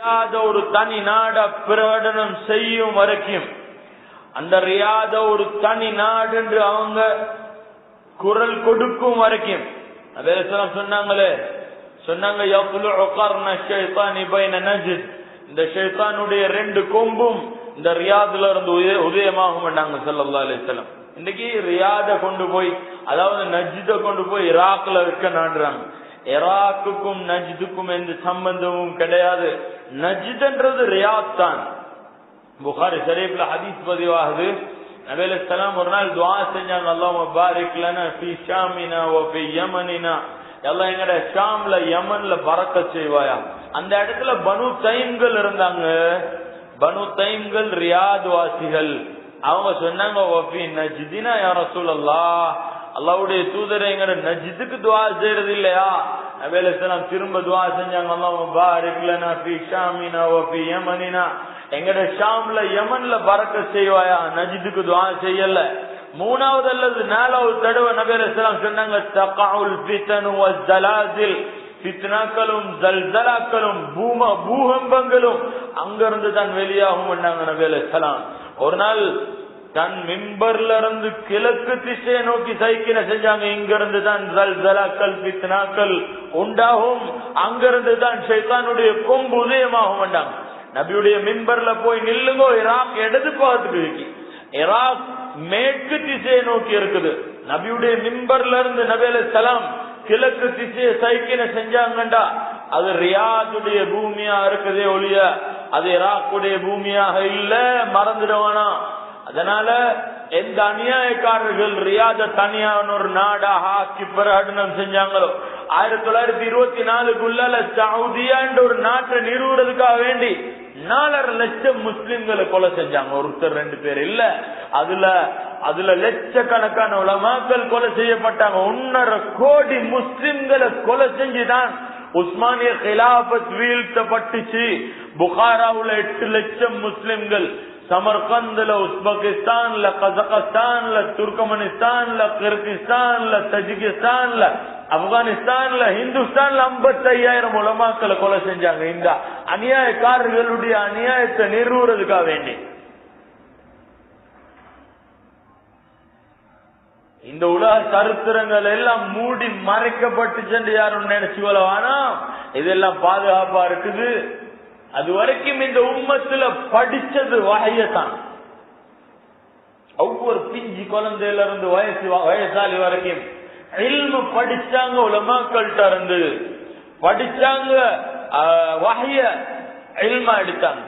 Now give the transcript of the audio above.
ரியாத ஒரு தனி நாட பிரகடனம் செய்யும் வரைக்கும் அந்த ரியாத ஒரு தனி நாடு என்று அவங்க குரல் கொடுக்கும் வரைக்கும் சொன்னாங்களே சொன்னாங்க யக்லுஉ கர்ன ஷைத்தானி இந்த ஷைத்தானுடைய ரெண்டு கொம்பும் இந்த ரியாதுல இருந்து உதய- உதயமாகும் நாங்க ஸல்லல்லாஹு அலைஹி வஸல்லம். இன்னைக்கு ரியாத கொண்டு போய் அதாவது நஜ்த கொண்டு போய் ஈராக்ல வைக்க நாடுறாங்க. எராக்குக்கும் நஜ்துக்கும் எந்த சம்பந்தமும் கிடையாது. நஜ்துன்றது ரியாத் தான். புகாரி ஷரீஃப்ல ஹதீஸ் பதிவாகுது. நபி சலாம் ஒரு நாள் துவா செஞ்சாங்க அல்லாஹ் பாரிக் லனா ஷாமினா யமனினா. எல்லாம் எங்கட ஷாம்ல யமன்ல பறக்க செய்வாயா? அந்த இடத்துல பனு தைம்கள் இருந்தாங்க. பனு தைம்கள் ரியாத் வாசிகள். அவங்க சொன்னாங்க ஓபி நஜிதினா நஜ்தினா யா அல்லாவுடைய தூதரை எங்கட நஜ்துக்கு துவா செய்யறது இல்லையா? நபேலாம் திரும்ப துவா செஞ்சாங்க ஷாமினா எங்கட ஷாம்ல யமன்ல பறக்க செய்வாயா? நஜிதுக்கு துவா செய்யல. மூணாவது அல்லது நாலாவது தடவை நபேலாம் சொன்னாங்க தகாவுல் ஃபிதனு வஸ்ஸலாசில் ஃபித்னாக்களும் பூம பூகம்பங்களும் அங்கிருந்து தான் வெளியாகும் பண்ணாங்க நபி ஒரு நாள் தன் மிம்பர்ல இருந்து கிழக்கு திசையை நோக்கி சைக்கின செஞ்சாங்க. இங்க இருந்து தான் ஜல்சலாக்கள் உண்டாகும். அங்கிருந்து தான் ஷைத்தானுடைய கொம்பு உதயமாகும் வேண்டாங்க நபியுடைய மிம்பர்ல போய் நில்லுங்கோ இராக் இடது பாகத்துக்கு இருக்கு ஈராக் மேற்கு திசையை நோக்கி இருக்குது. நபியுடைய மிம்பர்ல இருந்து நபேல சலாம் கிழக்கு திசையை சைக்கின செஞ்சாங்கண்டா. அது ரியாதுடைய பூமியா இருக்குதே ஒழிய அது இராக்குடைய பூமியாக இல்ல மறந்துடுவானா? அதனால எந்த அநியாயக்காரர்கள் ரியாத தனியான ஒரு நாடாக ஆக்கி பிரகடனம் செஞ்சாங்களோ? ஆயிரத்தி தொள்ளாயிரத்தி இருபத்தி நாலுக்குள்ள சவுதியா என்ற ஒரு நாட்டை நிறுவுறதுக்காக வேண்டி நாலரை லட்சம் முஸ்லிம்களை கொலை செஞ்சாங்க. ஒருத்தர் ரெண்டு பேர் இல்ல. அதுல அதுல லட்சக்கணக்கான உலமாக்கள் கொலை செய்யப்பட்டாங்க. ஒன்னரை கோடி முஸ்லிம்களை கொலை செஞ்சுதான் உஸ்மானிய கிலாபத் வீழ்த்தப்பட்டுச்சு. புகாராவுல எட்டு லட்சம் முஸ்லிம்கள் சமர்கந்துல உஸ்பெகிஸ்தான்ல கசகஸ்தான்ல துர்கமனிஸ்தான்ல கிர்கிஸ்தான்ல தஜிகிஸ்தான்ல ஆப்கானிஸ்தான்ல ஹிந்துஸ்தான்ல ஐம்பத்தையாயிரம் உலமாக்களை கொலை செஞ்சாங்க. இந்த அநியாயக்காரர்களுடைய அநியாயத்தை நிறுவுறதுக்காக வேண்டி. இந்த உலக சரித்திரங்கள் எல்லாம் மூடி மறைக்கப்பட்டு சென்று யாரும் நினைச்சு கொள்ளவானா இதெல்லாம் பாதுகாப்பா இருக்குது. அது வரைக்கும் இந்த உம்மத்துல படிச்சது வகையத்தான். ஒவ்வொரு பிஞ்சு குழந்தையில இருந்து வயசு வயசாலி வரைக்கும் இல்மு படிச்சாங்க உலமாக்கள்கிட்ட இருந்து படிச்சாங்க வகைய இல்மா எடுத்தாங்க.